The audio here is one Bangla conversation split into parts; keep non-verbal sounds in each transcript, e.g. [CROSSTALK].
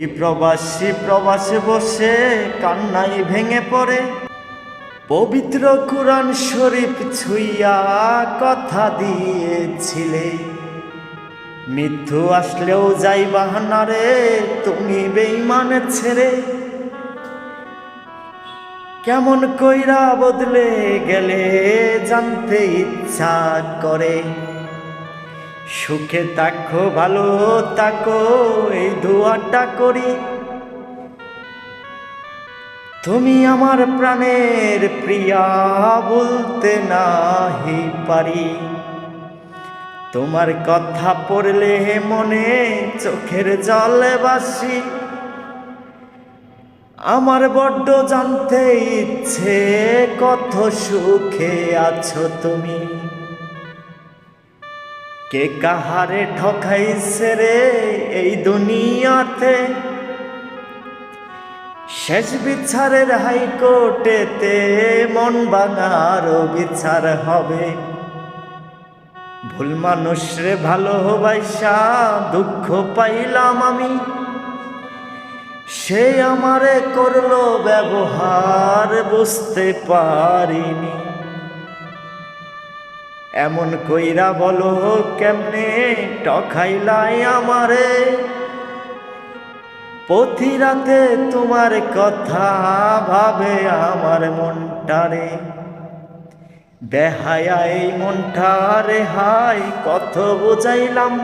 প্রবাসী প্রবাসে বসে কান্নাই ভেঙে পড়ে? পবিত্র কুরআন শরীফ ছুইয়া কথা দিয়েছিলে। মৃত্যু আসলেও যাই বাহানারে তুমি বেইমান ছেড়ে। কেমন কইরা বদলে গেলে জানতে ইচ্ছা করে। সুখে তাকো ভালো তাকো এই দোয়াটা করি। তুমি আমার প্রাণের প্রিয়া বলতে নাহি পারি। তোমার কথা পড়লে মনে চোখের জলে বাসি। আমার বড্ড জানতে ইচ্ছে, কত সুখে আছো তুমি। কে কাহারে ঠকাইছে রে এই দুনিয়াতে? শেষ বিচারের হাইকোর্টেতে মন বাঙার বিচার হবে। ভুল মানুষ রে ভালোবাসা দুঃখ পাইলাম আমি। সে আমারে করল ব্যবহার, বুঝতে পারিনি। এমন কইরা বলো, কেমনে টখাইলাই আমারে? প্রতি রাতে তোমার কথা ভাবে আমার মনটারে। বেহায়া এই মনটারে হাই, কত বুঝাইলাম।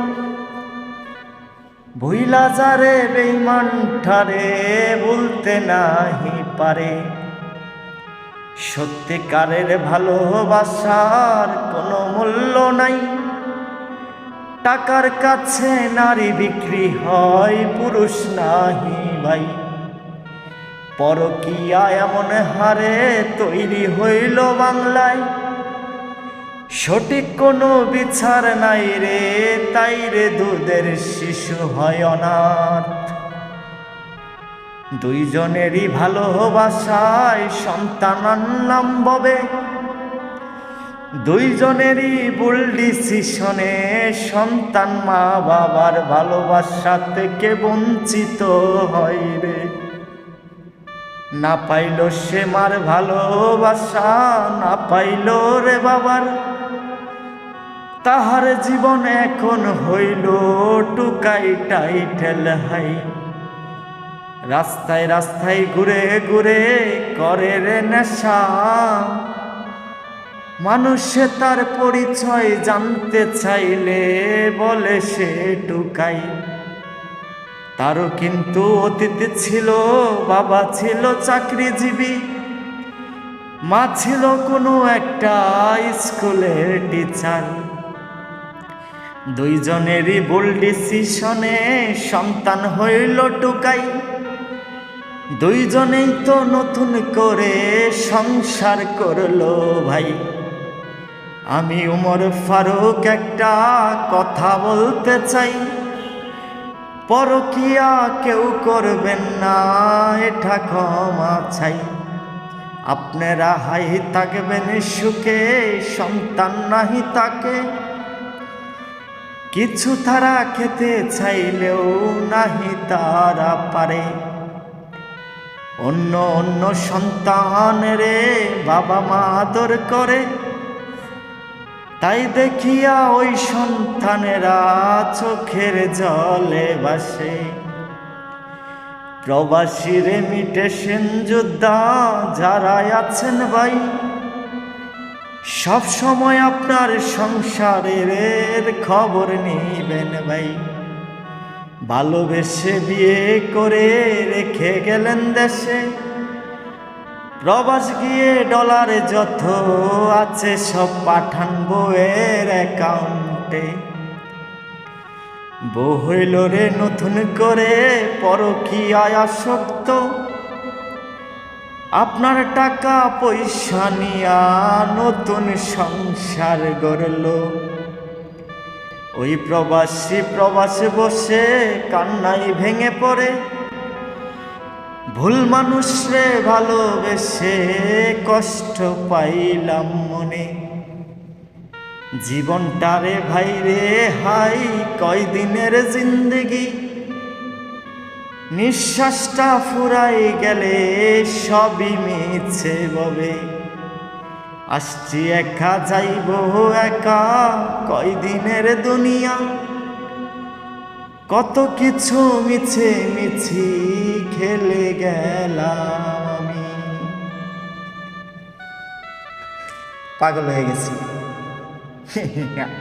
ভুইলা যারে বেইমানটারে বলতে নাহি পারে। সত্যিকারের ভালোবাসার কোনো মূল্য নাই। টাকার কাছে নারী বিক্রি হয়, পুরুষ নাহি ভাই। পরকিয়া এমন হারে তৈরি হইল বাংলায়। সঠিক কোনো বিচার নাই রে, তাই রে দুধের শিশু হয় অনাথ। দুইজনেরই ভালোবাসায় সন্তান আনলাম ববে। দুইজনেরই ভুল ডিসিশনে সন্তান মা বাবার ভালোবাসা থেকে বঞ্চিত হয় রে। না পাইল সে মার ভালোবাসা, না পাইল রে বাবার। তাহার জীবন এখন হইল টুকাই টাইটেল হাই। রাস্তায় রাস্তায় ঘুরে ঘুরে করে রে নেশা। মানুষে তার পরিচয় জানতে চাইলে বলে সে টুকাই। তারও কিন্তু অতীত ছিল, বাবা ছিল চাকরিজীবী। মা ছিল কোনো একটা স্কুলের টিচার। দুইজনেরই ভুল ডিসিশনে সন্তান হইল টুকাই। দুইজনেই তো নতুন করে সংসার করল ভাই। আমি উমর ফারুক একটা কথা বলতে চাই। পরকিয়া কেউ করবেন না, এটা ক্ষমা চাই। আপনারা হাই থাকবেন, সুখে সন্তান নাহি তাকে। কিছু তারা খেতে চাইলেও নাহি তারা পারে। অন্য অন্য সন্তান রে বাবা মা আদর করে। তাই দেখিয়া ওই সন্তানেরা চোখের জলে বাসে প্রবাসী রেমিটেশন যোদ্ধা যারা আছেন ভাই সব সময় আপনার সংসারের খবর নিবেন ভাই। ভালোবেসে বিয়ে করে রেখে গেলেন দেশে। প্রবাস গিয়ে ডলারে যত আছে সব পাঠান বউয়ের অ্যাকাউন্টে বউ হইল রে নতুন করে পরকিয়ায় আসক্ত। আপনার টাকা পয়সা নিয়া নতুন সংসার গড়ল। ওই প্রবাসী প্রবাসে বসে কান্নাই ভেঙে পড়ে। ভুল মানুষ রে ভালোবেসে কষ্ট পাইলাম মনে। জীবনটারে ভাই রে হাই, কয়দিনের জিন্দগি? নিঃশ্বাসটা ফুরাই গেলে সবই মিছে ববে। আসছি একা, যাইব একা, কয়দিনের দুনিয়া? কত কিছু মিছে মিছি খেলে গেলাম পাগল হয়ে গেছি। [LAUGHS]